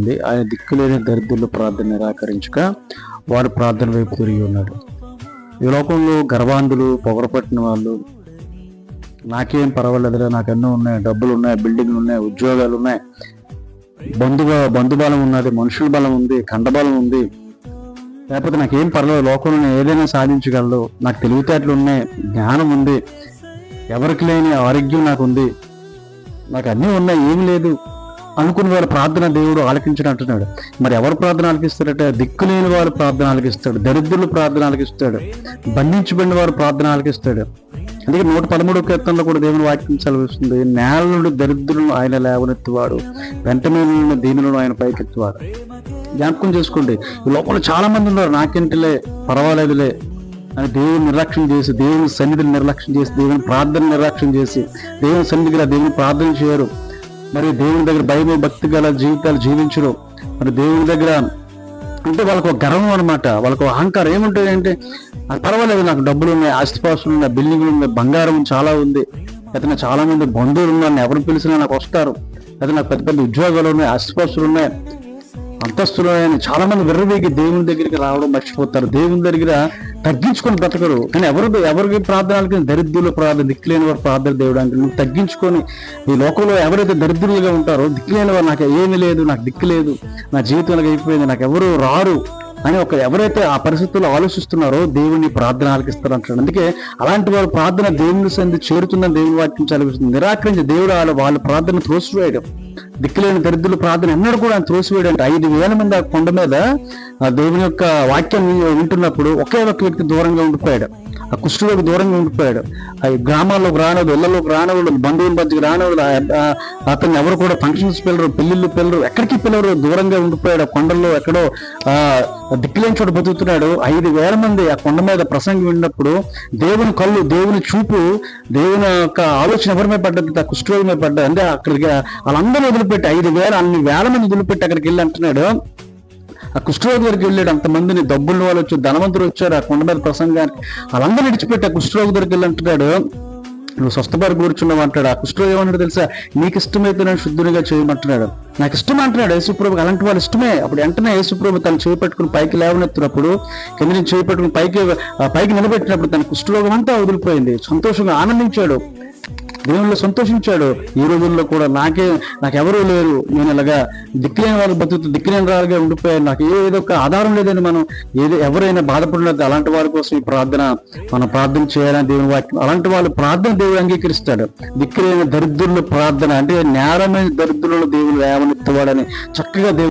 ఉంది ఆయన దిక్కులేని దరిద్రులు ప్రార్థన నిరాకరించక వారు ప్రార్థన వైపు తిరిగి ఉన్నాడు. ఈ లోకంలో గర్వాంధులు పొగరపట్టిన వాళ్ళు నాకేం పర్వాలేదురా నాకు అన్నీ ఉన్నాయి డబ్బులు ఉన్నాయి బిల్డింగ్లు ఉన్నాయి ఉద్యోగాలు ఉన్నాయి. బంధు బంధుబలం ఉన్నది మనుషుల బలం ఉంది కండబలం ఉంది. లేకపోతే నాకేం పర్లేదు లోకంలో నేను ఏదైనా సాధించగలదు. నాకు తెలివితేటలు ఉన్నాయి జ్ఞానం ఉంది ఎవరికి లేని ఆరోగ్యం నాకు ఉంది. నాకు అన్నీ ఉన్నాయి ఏమి లేదు. అనుకుని వాళ్ళ ప్రార్థన దేవుడు ఆలకించినట్టున్నాడు అంటున్నాడు. మరి ఎవరు ప్రార్థన ఆలకిస్తాడట దిక్కు లేని వారు ప్రార్థన ఆలకిస్తాడు. దరిద్రులు ప్రార్థన ఆలకిస్తాడు. బంధించబడిన వారు ప్రార్థన ఆలకిస్తాడు. అందుకే నూట పదమూడు కీర్తనలో కూడా దేవుని వాక్యం వస్తుంది నేల నుండి దరిద్రులను ఆయన లేవనెత్తివాడు వెంట మీద దీనులను ఆయన పైకెత్తివాడు. జ్ఞాపకం చేసుకోండి ఈ లోపల చాలా మంది ఉన్నారు నాకేంటిలే పర్వాలేదులే అని దేవుని నిర్లక్ష్యం చేసి దేవుని సన్నిధిని నిర్లక్ష్యం చేసి దేవుని ప్రార్థన నిర్లక్ష్యం చేసి దేవుని సన్నిధిగా దేవుని ప్రార్థన చేయరు. మరి దేవుని దగ్గర భయము భక్తి గల జీవితాలు జీవించడం మరి దేవుని దగ్గర అంటే వాళ్ళకు ఒక గర్వం అనమాట వాళ్ళకు అహంకారం ఏముంటుంది అంటే పర్వాలేదు నాకు డబ్బులు ఉన్నాయి ఆస్తిపాస్తులు ఉన్నాయి బిల్డింగ్లు ఉన్నాయి బంగారం చాలా ఉంది. అయితే చాలా మంది బంధువులు ఉన్నారు ఎవరు పిలిచినా నాకు వస్తారు. అయితే నాకు పెద్ద పెద్ద ఉద్యోగాలు ఉన్నాయి ఆస్తిపాస్తులు ఉన్నాయి అంతస్తులు ఉన్నాయని చాలా మంది విర్రవేగి దేవుని దగ్గరికి రావడం మర్చిపోతారు. దేవుని దగ్గర తగ్గించుకొని బ్రతకరు. కానీ ఎవరు ఎవరికి ప్రార్థనలకి దరిద్రులు ప్రార్థన దిక్కులేని వారు ప్రార్థన దేవుడానికి నువ్వు తగ్గించుకొని ఈ లోకంలో ఎవరైతే దరిద్రులుగా ఉంటారో దిక్కులేని వారు నాకు ఏమీ లేదు నాకు దిక్కు లేదు నా జీవితంలో అయిపోయింది నాకు ఎవరు రారు. అని ఒక ఎవరైతే ఆ పరిస్థితుల్లో ఆలోచిస్తున్నారో దేవుని ప్రార్థన ఆలకిస్తారు అంటాడు అందుకే అలాంటి వారు ప్రార్థన దేవుని సంది చేరుతుందని దేవుని వాక్యం చదివిస్తుంది. నిరాకరించి దేవుడు వాళ్ళ వాళ్ళ ప్రార్థన త్రోసివేయడం. దిక్కులేని దరిద్రుల ప్రార్థన ఎన్నడూ కూడా ఆయన త్రోసివేయడం అంటే ఐదు వేల మంది ఆ కొండ మీద ఆ దేవుని యొక్క వాక్యం వింటున్నప్పుడు ఒకే ఒక వ్యక్తి దూరంగా ఉండిపోయాడు. ఆ కుష్ఠులకు దూరంగా ఉండిపోయాడు. ఆ గ్రామాల్లోకి రానోడు ఇళ్ళలోకి రానోడు బంధువుల మధ్యకి రానోడు అతన్ని ఎవరు కూడా ఫంక్షన్స్ పిల్లరు పెళ్ళిళ్ళు పిల్లరు ఎక్కడికి పిల్లరు దూరంగా ఉండిపోయాడు. ఆ కొండల్లో ఎక్కడో ఆ దిక్కులేని చోట బతుకుతున్నాడు. ఐదు వేల మంది ఆ కొండ మీద ప్రసంగం విన్నప్పుడు దేవుని కళ్ళు దేవుని చూపు దేవుని యొక్క ఆలోచన ఎవరి మీద పడ్డది? ఆ కుష్ఠరోగి మీద పడ్డది. అంటే అక్కడికి వాళ్ళందరూ వదిలిపెట్టి ఐదు వేల అన్ని వేల మంది వదిలిపెట్టి అక్కడికి వెళ్ళి అంటున్నాడు. ఆ కుష్ఠరోగి దగ్గరికి వెళ్ళాడు. అంతమందిని డబ్బులు వాళ్ళు వచ్చి ధనవంతులు వచ్చారు. ఆ కొండ మీద ప్రసంగానికి వాళ్ళందరూ విడిచిపెట్టి ఆ కుష్ఠరోగి దగ్గరికి వెళ్ళి అంటున్నాడు. నువ్వు స్వస్థపరి కూర్చున్నావు అంటాడు. ఆ కుష్ఠరోగి ఏమంటాడు తెలుసా? నీకు ఇష్టమైతే నేను శుద్ధునిగా చేయమంటున్నాడు నాకు ఇష్టం అంటున్నాడు యేసుప్రభు. అలాంటి వాళ్ళు ఇష్టమే. అప్పుడు వెంటనే యేసుప్రభు తను చేపట్టుకుని పైకి లేవనెత్తినప్పుడు కింద నుంచి చేపట్టుకుని పైకి ఆ పైకి నిలబెట్టినప్పుడు తన కుష్ఠరోగం అంతా వదిలిపోయింది. సంతోషంగా ఆనందించాడు. దేవుళ్ళు సంతోషించాడు. ఈ రోజుల్లో కూడా నాకే నాకెవరూ లేరు. నేను ఇలాగా దిక్కులేని వాళ్ళు బతుకుతూ దిక్కులేని రాలుగా ఉండిపోయాను. నాకు ఏదో ఒక ఆధారం లేదని మనం ఏదో ఎవరైనా బాధపడినది అలాంటి వారి కోసం ఈ ప్రార్థన మనం ప్రార్థన చేయాలని దేవుని వాక్యం. అలాంటి వాళ్ళు ప్రార్థన దేవుడు అంగీకరిస్తాడు. దిక్కులేని దరిద్రుల ప్రార్థన అంటే నేరమైన దరిద్రులను దేవుడు లేవనెత్తవాడని చక్కగా దేవుడు